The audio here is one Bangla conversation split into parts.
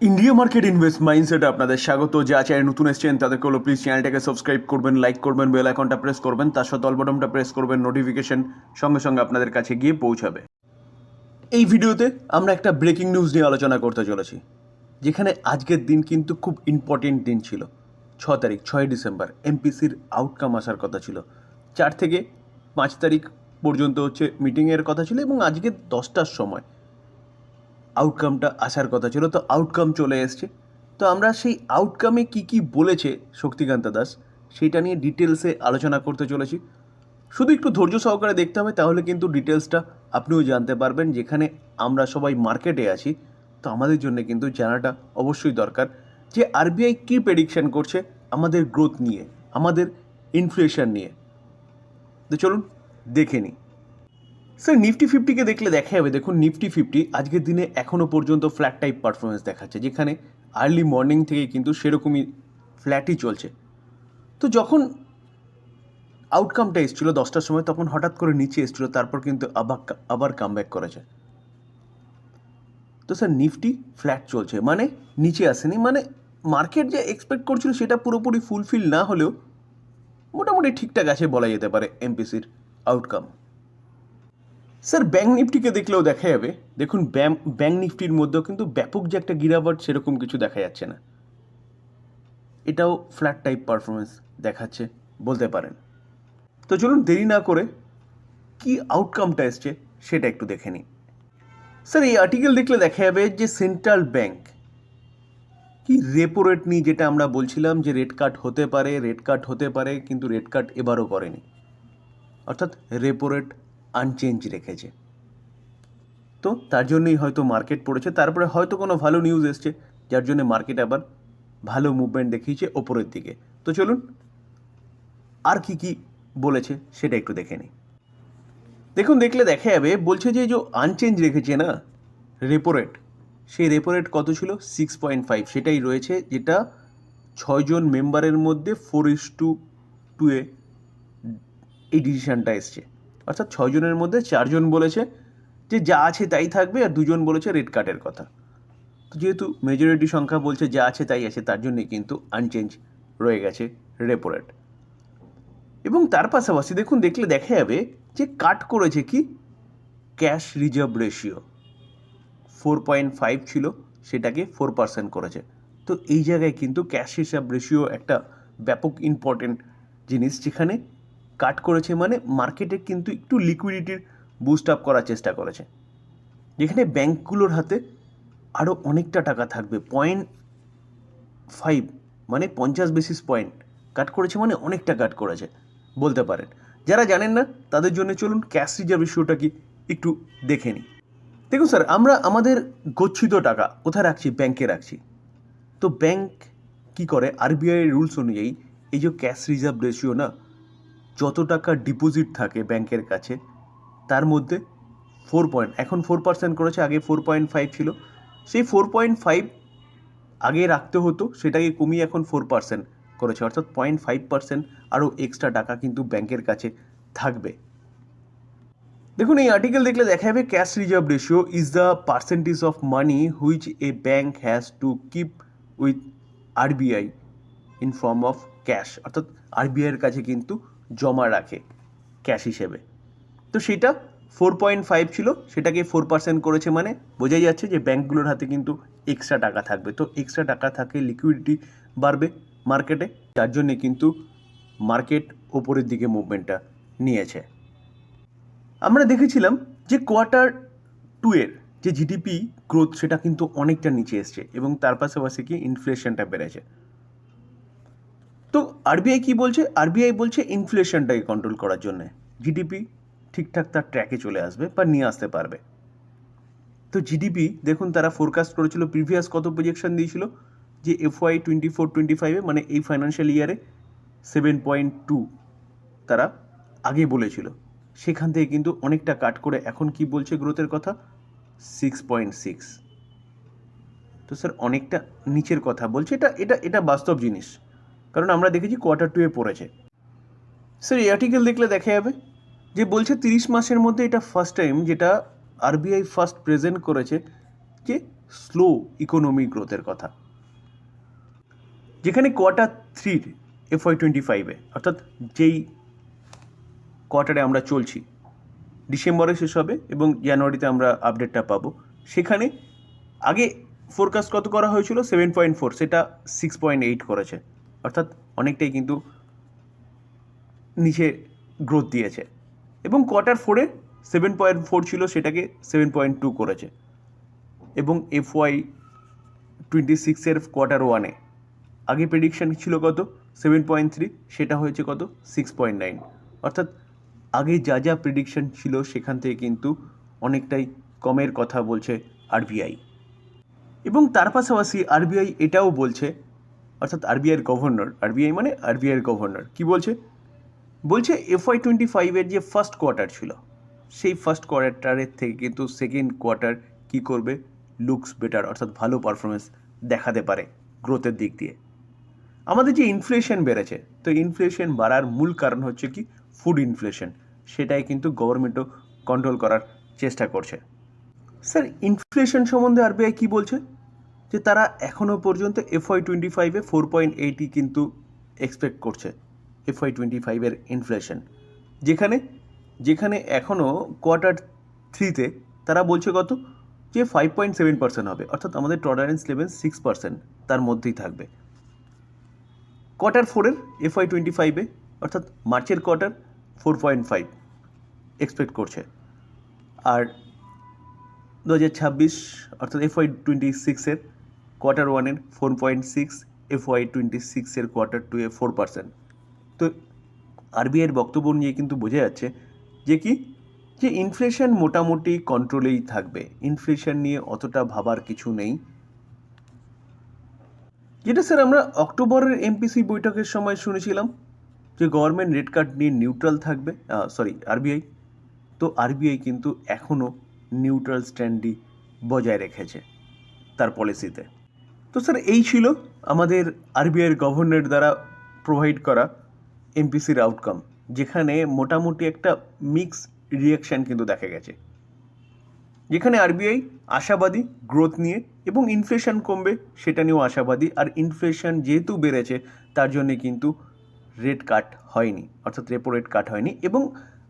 ইন্ডিয়া মার্কেট ইনভেস্ট মাইন্ডসেটে আপনাদের স্বাগত। যা চ্যানেল নতুন এসেছেন, তাদেরকে হলো প্লিজ চ্যানেলটাকে সাবস্ক্রাইব করবেন লাইক করবেন বেল আইকনটা প্রেস করবেন, তার সাথে অলবটনটা প্রেস করবেন নোটিফিকেশন সঙ্গে সঙ্গে আপনাদের কাছে গিয়ে পৌঁছাবে। এই ভিডিওতে আমরা একটা ব্রেকিং নিউজ নিয়ে আলোচনা করতে চলেছি, যেখানে আজকের দিন কিন্তু খুব ইম্পর্টেন্ট দিন ছিল। ছ তারিখ, ছয় ডিসেম্বর এমপিসির আউটকাম আসার কথা ছিল। চার থেকে পাঁচ তারিখ পর্যন্ত হচ্ছে মিটিংয়ের কথা ছিল এবং আজকে দশটার সময় আউটকামটা আসার কথা ছিল, তো আউটকাম চলে এসছে। তো আমরা সেই আউটকামে কি কি বলেছে শক্তিকান্ত দাস সেইটা নিয়ে ডিটেলসে আলোচনা করতে চলেছি। শুধু একটু ধৈর্য সহকারে দেখতে হবে, তাহলে কিন্তু ডিটেলসটা আপনিও জানতে পারবেন। যেখানে আমরা সবাই মার্কেটে আছি, তো আমাদের জন্য কিন্তু জানাটা অবশ্যই দরকার যে আরবিআই কী প্রেডিকশান করছে আমাদের গ্রোথ নিয়ে, আমাদের ইনফ্লেশন নিয়ে। তো চলুন, দেখে নিই। স্যার নিফটি ফিফটিকে দেখলে দেখা যাবে, দেখুন নিফটি ফিফটি আজকের দিনে এখনও পর্যন্ত ফ্ল্যাট টাইপ পারফরমেন্স দেখাচ্ছে, যেখানে আর্লি মর্নিং থেকে কিন্তু সেরকমই ফ্ল্যাটই চলছে। তো যখন আউটকামটা এসেছিল দশটার সময়, তখন হঠাৎ করে নিচে এসেছিল, তারপর কিন্তু আবার আবার কাম কামব্যাক করেছে। তো স্যার নিফটি ফ্ল্যাট চলছে মানে নিচে আসেনি মানে মার্কেট যে এক্সপেক্ট করছিল সেটা পুরোপুরি ফুলফিল না হলেও মোটামুটি ঠিকঠাক আছে বলা যেতে পারে এমপিসির আউটকাম স্যার ব্যাঙ্ক নিফটিকে দেখলেও দেখা যাবে। দেখুন ব্যাঙ্ক ব্যাঙ্ক নিফটির মধ্যেও কিন্তু ব্যাপক যে একটা গিরাবাট সেরকম কিছু দেখা যাচ্ছে না। এটাও ফ্ল্যাট টাইপ পারফরমেন্স দেখাচ্ছে, বলতে পারেন। তো চলুন দেরি না করে কি আউটকামটা এসছে সেটা একটু দেখে নিই। স্যার, এই আর্টিকেল দেখলে দেখা যাবে যে সেন্ট্রাল ব্যাংক কি রেপো রেট নিয়ে যেটা আমরা বলছিলাম যে রেট কাট হতে পারে রেট কাট হতে পারে, কিন্তু রেট কাট এবারও করেনি। অর্থাৎ রেপো রেট আনচেঞ্জ রেখেছে। তো তার জন্যই হয়তো মার্কেট পড়েছে। তারপরে হয়তো কোনো ভালো নিউজ এসছে, যার জন্য মার্কেট আবার ভালো মুভমেন্ট দেখিয়েছে ওপরের দিকে। তো চলুন, আর কি কি বলেছে সেটা একটু দেখে নিই। দেখুন, দেখলে দেখা যাবে, বলছে যে যে আনচেঞ্জ রেখেছে না রেপো রেট সেই রেপো রেট কত ছিল? সিক্স পয়েন্ট ফাইভ সেটাই রয়েছে, যেটা ছয়জন মেম্বারের মধ্যে ফোর ইস টু টু এ এই ডিসিশানটা এসছে। অর্থাৎ ছয়জনের মধ্যে চারজন বলেছে যে যা আছে তাই থাকবে আর দুজন বলেছে রেড কার্ডের কথা। তো যেহেতু মেজরিটি সংখ্যা বলছে যা আছে তাই আছে, তার জন্যই কিন্তু আনচেঞ্জ রয়ে গেছে রেপো রেট এবং তার পাশাপাশি দেখুন, দেখলে দেখা যাবে যে কাট করেছে কি? Cash reserve ratio four point five ছিল, সেটাকে ফোর পার্সেন্ট করেছে। তো এই জায়গায় কিন্তু ক্যাশ রিজার্ভ রেশিও একটা ব্যাপক ইম্পর্টেন্ট জিনিস, যেখানে কাট করেছে মানে মার্কেটে কিন্তু একটু লিকুইডিটির বুস্ট আপ করার চেষ্টা করেছে। যেখানে ব্যাঙ্কগুলোর হাতে আরও অনেকটা টাকা থাকবে পয়েন্ট ফাইভ মানে পঞ্চাশ বেসিস পয়েন্ট কাট করেছে মানে অনেকটা কাট করেছে, বলতে পারেন। যারা জানেন না, তাদের জন্য চলুন ক্যাশ রিজার্ভ ইস্যুটা কি একটু দেখে নিই। দেখুন স্যার আমরা আমাদের গচ্ছিত টাকা কোথায় রাখছি? ব্যাংকে রাখছি। তো ব্যাংক কি করে? আরবিআই রুলস অনুযায়ী এই যে ক্যাশ রিজার্ভ রেশিও না যত টাকা ডিপোজিট থাকে ব্যাংকের কাছে, তার মধ্যে ফোর পয়েন্ট এখন ফোর পার্সেন্ট করেছে, আগে ফোর পয়েন্ট ফাইভ ছিল। সেই ফোর পয়েন্ট ফাইভ আগে রাখতে হতো, সেটাকে কমিয়ে এখন ফোর পার্সেন্ট করেছে। অর্থাৎ পয়েন্ট ফাইভ পার্সেন্ট আরও এক্সট্রা টাকা কিন্তু ব্যাংকের কাছে থাকবে। দেখুন, এই আর্টিকেল দেখলে দেখা যাবে cash reserve ratio is the percentage of money which a bank has to keep with RBI in form of cash অর্থাৎ আরবিআইয়ের কাছে কিন্তু জমা রাখে ক্যাশ হিসেবে। তো সেটা ফোর পয়েন্ট ফাইভ ছিল, সেটাকে ফোর পার্সেন্ট করেছে মানে বোঝাই যাচ্ছে যে ব্যাঙ্কগুলোর হাতে কিন্তু এক্সট্রা টাকা থাকবে। তো এক্সট্রা টাকা থাকে লিকুইডিটি বাড়বে মার্কেটে যার জন্যে কিন্তু মার্কেট ওপরের দিকে মুভমেন্টটা নিয়েছে। আমরা দেখেছিলাম যে কোয়ার্টার টু এর যে জিডিপি গ্রোথ সেটা কিন্তু অনেকটা নিচে এসছে এবং তার পাশাপাশি কি ইনফ্লেশনটা বেড়েছে। তো আরবিআই কি বলছে? আরবিআই বলছে ইনফ্লেশনটাকে কন্ট্রোল করার জন্য। জিডিপি ঠিকঠাক তার ট্র্যাকে চলে আসবে বা নিয়ে আসতে পারবে। তো জিডিপি দেখুন, তারা ফোরকাস্ট করেছিল প্রিভিয়াস কত প্রজেকশন দিয়েছিল? যে এফওয়াই টোয়েন্টি ফোর টোয়েন্টি ফাইভে মানে এই ফাইন্যান্সিয়াল ইয়ারে সেভেন পয়েন্ট টু তারা আগে বলেছিল। সেখান থেকে কিন্তু অনেকটা কাট করে এখন কি বলছে গ্রোথের কথা? সিক্স পয়েন্ট সিক্স তো স্যার অনেকটা নিচের কথা বলছে। এটা এটা এটা বাস্তব জিনিস। কারণ আমরা দেখেছি কোয়ার্টার টুয়ে পড়েছে। স্যার এই আর্টিকেল দেখলে দেখা যাবে যে বলছে তিরিশ মাসের মধ্যে এটা ফার্স্ট টাইম যেটা আরবিআই ফার্স্ট প্রেজেন্ট করেছে যে স্লো ইকোনমি গ্রোথের কথা। যেখানে কোয়ার্টার থ্রির এফআই টোয়েন্টি ফাইভে অর্থাৎ যেই কোয়ার্টারে আমরা চলছি, ডিসেম্বরে শেষ হবে এবং জানুয়ারিতে আমরা আপডেটটা পাবো, সেখানে আগে ফোরকাস্ট কত করা হয়েছিল? সেভেন পয়েন্ট ফোর সেটা সিক্স পয়েন্ট এইট করেছে। অর্থাৎ অনেকটাই কিন্তু নিচে গ্রোথ দিয়েছে। এবং কোয়ার্টার ফোরে সেভেন পয়েন্ট ফোর ছিল, সেটাকে সেভেন পয়েন্ট টু করেছে। এবং এফ ওয়াই টোয়েন্টি সিক্সের কোয়ার্টার ওয়ানে আগে প্রেডিকশন ছিল কত? সেভেন পয়েন্ট থ্রি সেটা হয়েছে কত? সিক্স পয়েন্ট নাইন অর্থাৎ আগে যা যা প্রেডিকশন ছিল, সেখান থেকে কিন্তু অনেকটাই কমের কথা বলছে আরবিআই এবং তার পাশাপাশি আরবিআই এটাও বলছে অর্থাৎ আরবিআইয়ের গভর্নর আরবিআই মানে আরবিআইয়ের গভর্নর কি বলছে? বলছে এফআই টোয়েন্টি ফাইভের যে ফার্স্ট কোয়ার্টার ছিল, সেই ফার্স্ট কোয়ার্টারের থেকে কিন্তু সেকেন্ড কোয়ার্টার কি করবে? লুকস বেটার অর্থাৎ ভালো পারফরমেন্স দেখাতে পারে গ্রোথের দিক দিয়ে। আমাদের যে ইনফ্লেশন বেড়েছে, তো ইনফ্লেশন বাড়ার মূল কারণ হচ্ছে কি? ফুড ইনফ্লেশন সেটাই কিন্তু গভর্নমেন্টও কন্ট্রোল করার চেষ্টা করছে। স্যার ইনফ্লেশন সম্বন্ধে আরবিআই কী বলছে? যে তারা এখনও পর্যন্ত এফআই টোয়েন্টি ফাইভে ফোর পয়েন্ট এইটই কিন্তু এক্সপেক্ট করছে এফআই টোয়েন্টি ফাইভের ইনফ্লেশন যেখানে যেখানে এখনও কোয়ার্টার থ্রিতে তারা বলছে কত? যে ফাইভ পয়েন্ট সেভেন পার্সেন্ট হবে। অর্থাৎ আমাদের টলারেন্স লেভেল সিক্স পার্সেন্ট তার মধ্যেই থাকবে। কোয়ার্টার ফোরের এফআই টোয়েন্টি ফাইভে অর্থাৎ মার্চের quarter four point five expect করছে। আর দু হাজার ছাব্বিশ, অর্থাৎ এফওয়াই টোয়েন্টি সিক্সের কোয়ার্টার ওয়ানের four point six FY twenty সিক্সের কোয়ার্টার টু এ ফোর পার্সেন্ট তো আরবিআইয়ের বক্তব্য নিয়ে কিন্তু বোঝা যাচ্ছে যে কি? যে ইনফ্লেশন মোটামুটি কন্ট্রোলেই থাকবে। ইনফ্লেশন নিয়ে অতটা ভাবার কিছু নেই। যেটা স্যার আমরা অক্টোবরের এমপিসি বৈঠকের সময় শুনেছিলাম যে গভর্নমেন্ট রেড কার্ড নিয়ে নিউট্রাল থাকবে সরি আরবিআই তো আরবিআই কিন্তু এখনও নিউট্রাল স্ট্যান্ডই বজায় রেখেছে তার পলিসিতে তো স্যার, এই ছিল আমাদের আরবিআইয়ের গভর্নর দ্বারা প্রোভাইড করা এমপিসির আউটকাম যেখানে মোটামুটি একটা মিক্স রিয়াকশান কিন্তু দেখা গেছে। যেখানে আরবিআই আশাবাদী গ্রোথ নিয়ে এবং ইনফ্লেশন কমবে, সেটা নিয়েও আশাবাদী, আর ইনফ্লেশন যেহেতু বেড়েছে, তার জন্যে কিন্তু রেট কাট হয়নি, অর্থাৎ রেপো রেট কাট হয়নি। এবং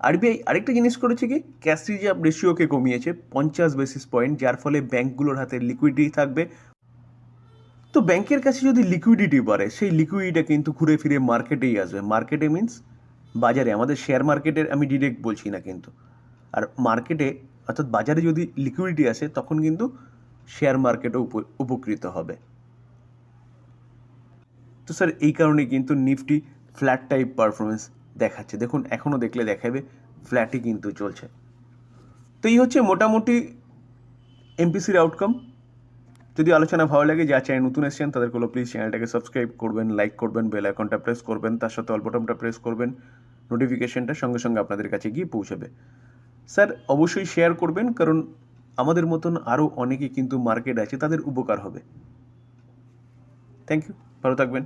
আরবিআই আরেকটা জিনিস করেছে কি ক্যাশ রিজার্ভ রেশিওকে কমিয়েছে, পঞ্চাশ বেসিস পয়েন্ট যার ফলে ব্যাঙ্কগুলোর হাতে লিকুইডিটি থাকবে তো ব্যাংকের কাছে যদি লিকুইডিটি বাড়ে, সেই লিকুইডিটা কিন্তু ঘুরে ফিরে মার্কেটেই আসবে। মার্কেটে মিন্স বাজারে, আমাদের শেয়ার মার্কেটের আমি ডিরেক্ট বলছি না কিন্তু। আর মার্কেটে অর্থাৎ বাজারে যদি লিকুইডিটি আসে, তখন কিন্তু শেয়ার মার্কেটও উপকৃত হবে। তো স্যার এই কারণে কিন্তু নিফটি ফ্ল্যাট টাইপ পারফরমেন্স দেখাচ্ছে। দেখুন, এখনও দেখলে দেখাবে ফ্ল্যাটই কিন্তু চলছে। তো এই হচ্ছে মোটামুটি এমপিসির আউটকাম যদি আলোচনা ভালো লাগে যা চ্যানেল নতুন এসেছেন তাদের হলো প্লিজ চ্যানেলটাকে সাবস্ক্রাইব করবেন লাইক করবেন বেল আইকনটা প্রেস করবেন, তার সাথে অল বাটনটা প্রেস করবেন নোটিফিকেশনটা সঙ্গে সঙ্গে আপনাদের কাছে গিয়ে পৌঁছাবে। স্যার, অবশ্যই শেয়ার করবেন, কারণ আমাদের মতন আরও অনেকে কিন্তু মার্কেট আছে, তাদের উপকার হবে। থ্যাংক ইউ ভালো থাকবেন।